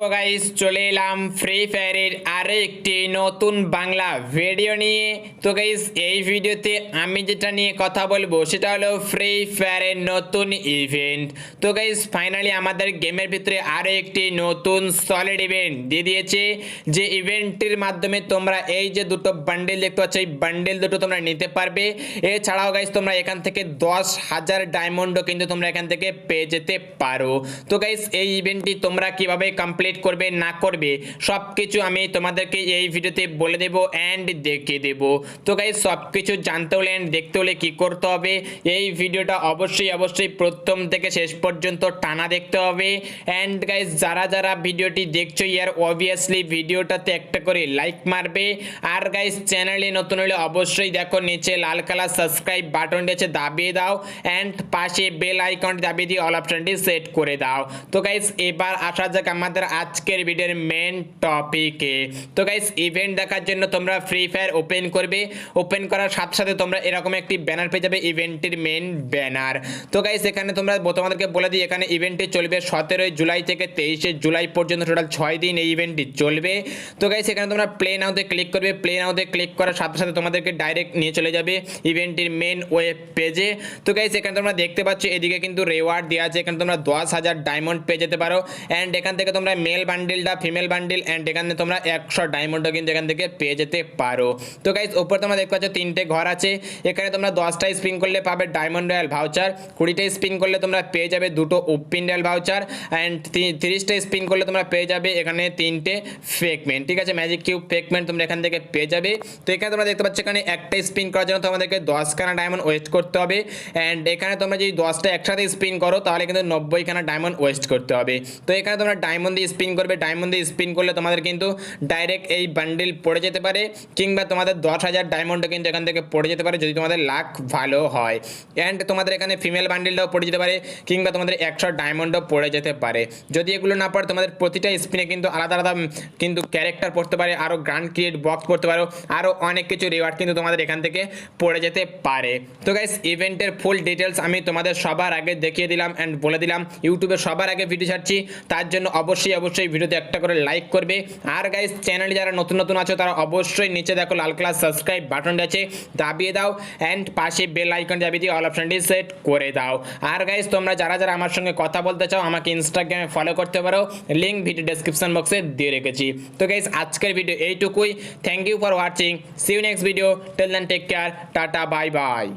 Guys চলে এলাম free ফায়ারের আরও একটি নতুন বাংলা ভিডিও নিয়ে। তো গাইস এই ভিডিওতে আমি যেটা নিয়ে কথা বলব, সেটা হলো ফ্রি ফায়ারের নতুন ইভেন্ট তো গাইস ফাইনালি আমাদের গেমের ভিতরে আরও একটি নতুন সলিড ইভেন্ট দিয়ে দিয়েছে। যে ইভেন্টটির মাধ্যমে তোমরা এই যে দুটো বান্ডেল দেখতে পাচ্ছ, এই বান্ডেল দুটো তোমরা নিতে পারবে। এছাড়াও গাইস তোমরা এখান থেকে দশ হাজার ডায়মন্ডও কিন্তু তোমরা এখান থেকে পেয়ে যেতে পারো। তো গাইস এই ইভেন্টটি তোমরা কীভাবে কমপ্লিট করবে, না করবে সব কিছু আমি তোমাদেরকে এই ভিডিওতে বলে দেব অ্যান্ড দেখিয়ে দেব। তো গাইস সব কিছু জানতে হলে and দেখতে হলে কি করতে হবে? এই ভিডিওটা অবশ্যই অবশ্যই প্রথম থেকে শেষ পর্যন্ত টানা দেখতে হবে। অ্যান্ড গাইস যারা যারা ভিডিওটি দেখছ ইয়ার অবভিয়াসলি ভিডিওটাতে একটা করে লাইক মারবে। আর গাইস চ্যানেলে নতুন হলে অবশ্যই দেখো, নিচে লাল কালার সাবস্ক্রাইব বাটনটি আছে দাবিয়ে দাও। অ্যান্ড পাশে বেল আইকনটি দাবিয়ে দিয়ে অল অপশনটি সেট করে দাও। তো গাইস এবার আসা যাক আমাদের আজকের ভিডিওর মেন টপিকে তো গাইস ইভেন্ট দেখার জন্য তোমরা ফ্রি ফায়ার ওপেন করবে। ওপেন করার সাথে সাথে তোমরা এরকম একটি ব্যানার পেয়ে যাবে ইভেন্টের মেন ব্যানার তো গাইস এখানে তোমরা তোমাদেরকে বলে দিই, এখানে ইভেন্টটি চলবে সতেরোই জুলাই থেকে তেইশে জুলাই পর্যন্ত টোটাল ছয় দিন এই ইভেন্টটি চলবে। তো গাইস এখানে তোমরা প্লে নাওতে ক্লিক করবে। প্লে নাওতে ক্লিক করার সাথে সাথে তোমাদেরকে ডাইরেক্ট নিয়ে চলে যাবে ইভেন্টের মেন ওয়েব পেজে তো গাইস এখানে তোমরা দেখতে পাচ্ছ, এদিকে কিন্তু রেওয়ার্ড দেওয়া আছে। এখানে তোমরা দশ হাজার ডায়মন্ড পেয়ে যেতে পারো। অ্যান্ড এখান থেকে তোমরা মেল বান্ডিলটা ফিমেল বান্ডিল অ্যান্ড এখানে তোমরা একশো ডায়মন্ডও কিন্তু এখান থেকে পেয়ে যেতে পারো। তো গাইস ওপর তোমরা দেখতে পাচ্ছ তিনটে ঘর আছে। এখানে তোমরা দশটা স্পিন করলে পাবে ডায়মন্ড রয়্যাল ভাউচার কুড়িটা স্পিন করলে তোমরা পেয়ে যাবে দুটো ওপিন রয়্যাল ভাউচার অ্যান্ড তিরিশটা স্পিন করলে তোমরা পেয়ে যাবে এখানে তিনটে ফেকমেন্ট ঠিক আছে? ম্যাজিক কিউব ফেকমেন্ট তোমরা এখান থেকে পেয়ে যাবে। তো এখানে তোমরা দেখতে পাচ্ছ এখানে একটা স্পিন করার জন্য তোমাদেরকে দশখানা ডায়মন্ড ওয়েস্ট করতে হবে অ্যান্ড এখানে তোমরা যদি দশটা একসাথে স্পিন করো তাহলে কিন্তু নব্বইখানা ডায়মন্ড ওয়েস্ট করতে হবে। তো এখানে তোমরা ডায়মন্ড দিয়ে স্পিন করবে ডায়মন্ড দিয়ে স্পিন করলে তোমাদের কিন্তু ডাইরেক্ট এই বান্ডিল পড়ে যেতে পারে, কিংবা তোমাদের দশ হাজার ডায়মন্ডও কিন্তু এখান থেকে পড়ে যেতে পারে যদি তোমাদের লাক ভালো হয়। অ্যান্ড তোমাদের এখানে ফিমেল বান্ডিলটাও পড়ে যেতে পারে, কিংবা তোমাদের একশো ডায়মন্ডও পড়ে যেতে পারে। যদি এগুলো না পড়ে, তোমাদের প্রতিটা স্পিনে কিন্তু আলাদা আলাদা কিন্তু ক্যারেক্টার পড়তে পারে আরও গ্রান্ড ক্রিয়েট বক্স পড়তে পারো আরও অনেক কিছু রিওয়ার্ড কিন্তু তোমাদের এখান থেকে পড়ে যেতে পারে। তো গাইস ইভেন্টের ফুল ডিটেলস আমি তোমাদের সবার আগে দেখিয়ে দিলাম অ্যান্ড বলে দিলাম। ইউটিউবে সবার আগে ভিডিও ছাড়ছি, তার জন্য অবশ্যই অবশ্যই ভিডিওতে একটা করে লাইক করবে। আর গাইস চ্যানেলে যারা নতুন নতুন আছো, তারা অবশ্যই নিচে দেখো লাল কালার সাবস্ক্রাইব বাটনটা আছে, দাবিয়ে দাও। অ্যান্ড পাশে বেল আইকন দাবিয়ে দিয়ে অল অপশনটি সেট করে দাও। আর গাইস তোমরা যারা যারা আমার সঙ্গে কথা বলতে চাও, আমাকে ইনস্টাগ্রামে ফলো করতে পারো। লিঙ্ক ভিডিও ডেসক্রিপশন বক্সে দিয়ে রেখেছি। তো গাইস আজকের ভিডিও এইটুকুই। Thank you for watching see you next video till then take care tata bye bye